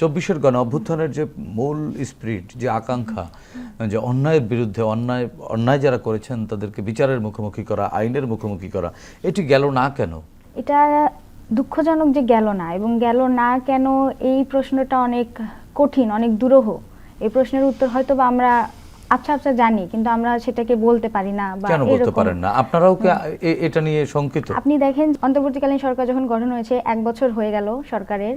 চব্বিশের গণ অভ্যুত্থানের যে মূল স্পিরিট যে আকাঙ্ক্ষা যে অন্যায়ের বিরুদ্ধে অন্যায় অন্যায় যারা করেছেন তাদেরকে বিচারের মুখোমুখি করা আইনের মুখোমুখি করা এটি গেল না কেন? এটা দুঃখজনক যে গেল না এবং গেল না কেন এই প্রশ্নটা অনেক কঠিন অনেক দুরূহ। এই প্রশ্নের উত্তর হয়তো বা আমরা আচ্ছা আচ্ছা জানি কিন্তু আমরা সেটাকে বলতে পারি না বা কেন বলতে পারেন না? আপনারাও কি এটা নিয়ে শঙ্কিত? আপনি দেখেন অন্তর্বর্তীকালীন সরকার যখন গঠন হয়েছে এক বছর হয়ে গেল সরকারের।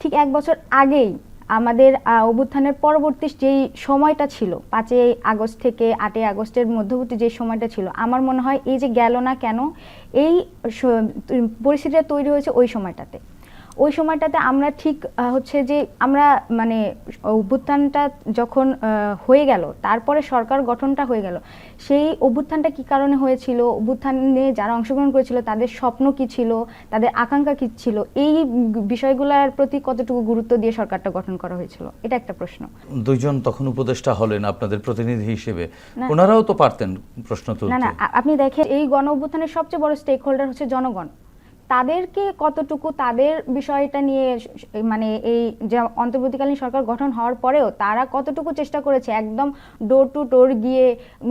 ঠিক এক বছর আগেই আমাদের অভ্যুত্থানের পরবর্তী যেই সময়টা ছিল, পাঁচই আগস্ট থেকে আটই আগস্টের মধ্যবর্তী যে সময়টা ছিল, আমার মনে হয় এই যে গেল না কেন, এই পরিস্থিতিটা তৈরি হয়েছে ওই সময়টাতে। ওই সময়টাতে আমরা ঠিক হচ্ছে যে আমরা মানে অভ্যুত্থানটা যখন হয়ে গেল তারপরে সরকার গঠনটা হয়ে গেল সেই অভ্যুত্থানটা কি কারণে হয়েছিল? অভ্যুত্থানে যারা অংশগ্রহণ করেছিল তাদের স্বপ্ন কি ছিল? তাদের আকাঙ্ক্ষা কি ছিল? এই বিষয়গুলোর প্রতি কতটুকু গুরুত্ব দিয়ে সরকারটা গঠন করা হয়েছিল? এটা একটা প্রশ্ন। দুইজন তখন উপদেষ্টা হলেন আপনাদের প্রতিনিধি হিসেবে। ওনারাও তো পারতেন প্রশ্ন না তুলতে না আপনি দেখেন এই গণ অভ্যুত্থানের সবচেয়ে বড় স্টেক হোল্ডার হচ্ছে জনগণ। তাদেরকে কতটুকু তাদের বিষয়টা নিয়ে মানে এই যে অন্তর্বর্তীকালীন সরকার গঠন হওয়ার পরেও তারা কতটুকু চেষ্টা করেছে একদম ডোর টু ডোর গিয়ে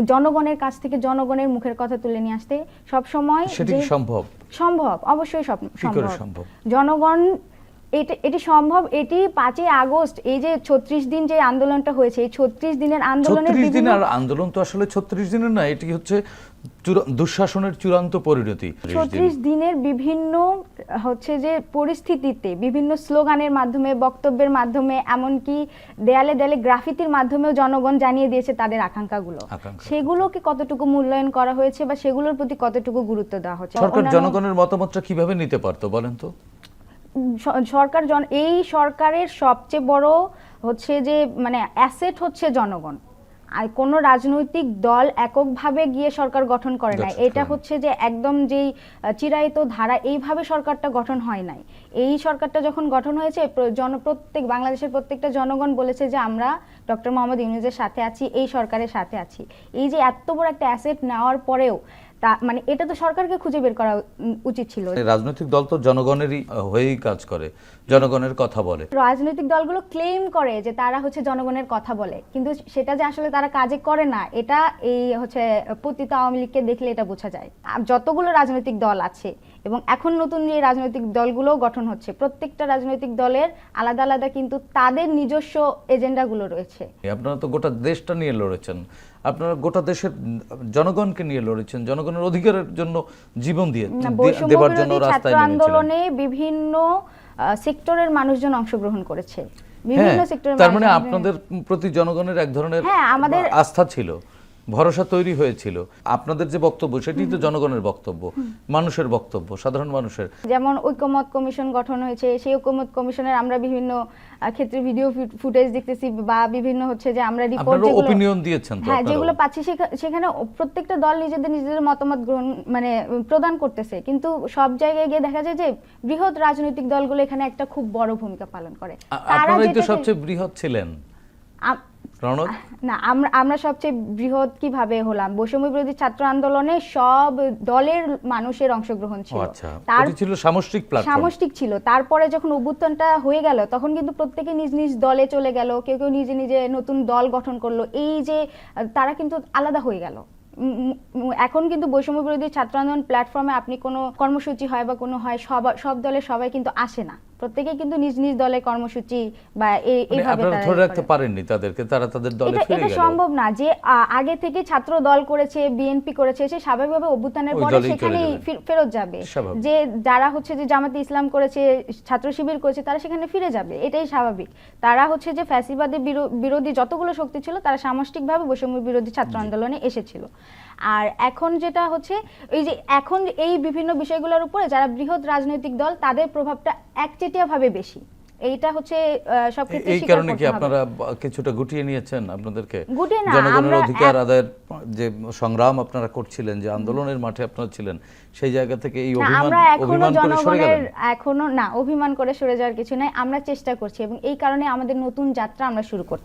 জনগণের কাছ থেকে জনগণের মুখের কথা তুলে নিয়ে আসতে? সবসময় সম্ভব? সম্ভব অবশ্যই সম্ভব? জনগণ এটি এটি সম্ভব এটি পাঁচই আগস্ট এই যে ছত্রিশ দিন যে আন্দোলনটা হয়েছে এই ছত্রিশ দিনের আন্দোলনের ছত্রিশ বিভিন্ন দিনের আন্দোলন তো আসলে ছত্রিশ দিনের না এটি হচ্ছে দুঃশাসনের চূড়ান্ত পরিণতি। ছত্রিশ দিনের বিভিন্ন হচ্ছে যে পরিস্থিতিতে বিভিন্ন স্লোগানের মাধ্যমে বক্তব্যের মাধ্যমে এমনকি দেয়ালে দেয়ালে গ্রাফিতির মাধ্যমেও জনগণ জানিয়ে দিয়েছে তাদের আকাঙ্ক্ষাগুলো। সেগুলোকে কতটুকু মূল্যায়ন করা হয়েছে বা সেগুলোর প্রতি কতটুকু গুরুত্ব দেওয়া হচ্ছে? সরকার জনগণের মতামতটা কীভাবে নিতে পারতো বলেন তো? সরকার জন এই সরকারের সবচেয়ে বড় হচ্ছে যে মানে অ্যাসেট হচ্ছে জনগণ। আর কোনো রাজনৈতিক দল এককভাবে গিয়ে সরকার গঠন করে না এটা হচ্ছে যে একদম যেই চিরায়িত ধারা এইভাবে সরকারটা গঠন হয় নাই। এই সরকারটা যখন গঠন হয়েছে প্র- জন প্রত্যেক বাংলাদেশের প্রত্যেকটা জনগণ বলেছে যে আমরা ডক্টর মোহাম্মদ ইউনুসের সাথে আছি এই সরকারের সাথে আছি। এই যে এত বড় একটা অ্যাসেট নেওয়ার পরেও তা মানে এটা তো সরকারকে খুঁজে বের করা উচিত ছিল। রাজনৈতিক দল তো জনগণেরই হয়েই কাজ করে জনগণের কথা বলে। রাজনৈতিক দলগুলো ক্লেম করে যে তারা হচ্ছে জনগণের কথা বলে কিন্তু সেটা যে আসলে তারা কাজে করে না এটা এই হচ্ছে পতিত আওয়ামী লীগকে দেখলে এটা বোঝা যায়। আর যতগুলো রাজনৈতিক দল আছে এবং এখন নতুন যে রাজনৈতিক দলগুলো গঠন হচ্ছে প্রত্যেকটা রাজনৈতিক দলের আলাদা আলাদা কিন্তু তাদের নিজস্ব এজেন্ডাগুলো রয়েছে। আপনারা তো গোটা দেশটা নিয়ে লড়েছেন। আপনারা গোটা দেশের জনগণকে নিয়ে লড়েছেন জনগণের অধিকারের জন্য জীবন দিয়ে দেবার জন্য রাস্তায় আন্দোলনে বিভিন্ন সেক্টরের মানুষজন অংশগ্রহণ করেছে। বিভিন্ন হ্যাঁ সেক্টরের তার মানে আপনাদের প্রতি জনগণের এক ধরনের হ্যাঁ, আমাদের- আস্থা ছিল। ভরসা তৈরি হয়েছিল। আপনাদের যে বক্তব্য সেটি তো জনগণের বক্তব্য মানুষের বক্তব্য সাধারণ মানুষের। যেমন ঐকমত কমিশন গঠন হয়েছে সেই ঐকমত কমিশনের আমরা বিভিন্ন ক্ষেত্রে ভিডিও ফুটেজ দেখতেছি বা বিভিন্ন হচ্ছে যে আমরা রিপোর্ট আপনারা ওপিনিয়ন দিয়েছেন তো হ্যাঁ যেগুলো পাচ্ছি সেখানে প্রত্যেকটা দল নিজেদের নিজেদের মতামত গ্রহণ মানে প্রদান করতেছে। কিন্তু সব জায়গায় গিয়ে দেখা যায় যে বৃহৎ রাজনৈতিক দলগুলো এখানে একটা খুব বড় ভূমিকা পালন করে। তারা সবচেয়ে বৃহৎ ছিলেন। রণক না আমরা আমরা সবচেয়ে বৃহৎ কীভাবে হলাম? বৈষম্য বিরোধী ছাত্র আন্দোলনে সব দলের মানুষের অংশগ্রহণ ছিল। আচ্ছা তার ছিল সামষ্টিক প্ল্যাটফর্ম সামষ্টিক ছিল। তারপরে যখন অভ্যুত্থানটা হয়ে গেল তখন কিন্তু প্রত্যেকে নিজ নিজ দলে চলে গেল কেউ কেউ নিজে নিজে নতুন দল গঠন করল। এই যে তারা কিন্তু আলাদা হয়ে গেল। এখন কিন্তু বৈষম্য বিরোধী ছাত্র আন্দোলন প্ল্যাটফর্মে আপনি কোনো কর্মসূচি হয় বা কোনো হয় সব সব দলের সবাই কিন্তু আসে না। প্রত্যেকে কিন্তু নিজ নিজ দলের কর্মসূচি বা এই- মানে এইভাবে তারা ধরে রাখতে। পারেননি তাদেরকে তারা তাদের দলে ফিরে এটা সম্ভব না যে আগে থেকে ছাত্র দল করেছে বিএনপি করেছে সে স্বাভাবিকভাবে অভ্যুত্থানের পরে সেখানেই ফেরত যাবে। যে যারা হচ্ছে যে জামাতে ইসলাম করেছে ছাত্র শিবির করেছে তারা সেখানে ফিরে যাবে। এটাই স্বাভাবিক। তারা হচ্ছে যে ফ্যাসিবাদের বিরো- বিরোধী যতগুলো শক্তি ছিল তারা সামষ্টিকভাবে বৈষম্য বিরোধী ছাত্র আন্দোলনে এসেছিল। আর এখন যেটা হচ্ছে এই যে এখন এই বিভিন্ন বিষয়গুলোর উপরে যারা বৃহৎ রাজনৈতিক দল তাদের প্রভাবটা একচেটিয়া ভাবে বেশি। এইটা হচ্ছে সব ক্ষেত্রে এই কারণে কি আপনারা কিছুটা গুটিয়ে নিয়েছেন আপনাদেরকে? জনগণের অধিকার আদায়ের যে সংগ্রাম আপনারা করছিলেন যে আন্দোলনের মাঠে আপনারা ছিলেন সেই জায়গা থেকে এই অভিমান আমরা এখনও অভিমান করে সরে জনগণের গেলেন। এখনও না অভিমান করে সরে যাওয়ার কিছু নাই। আমরা চেষ্টা করছি এবং এই কারণে আমাদের নতুন যাত্রা আমরা শুরু করছি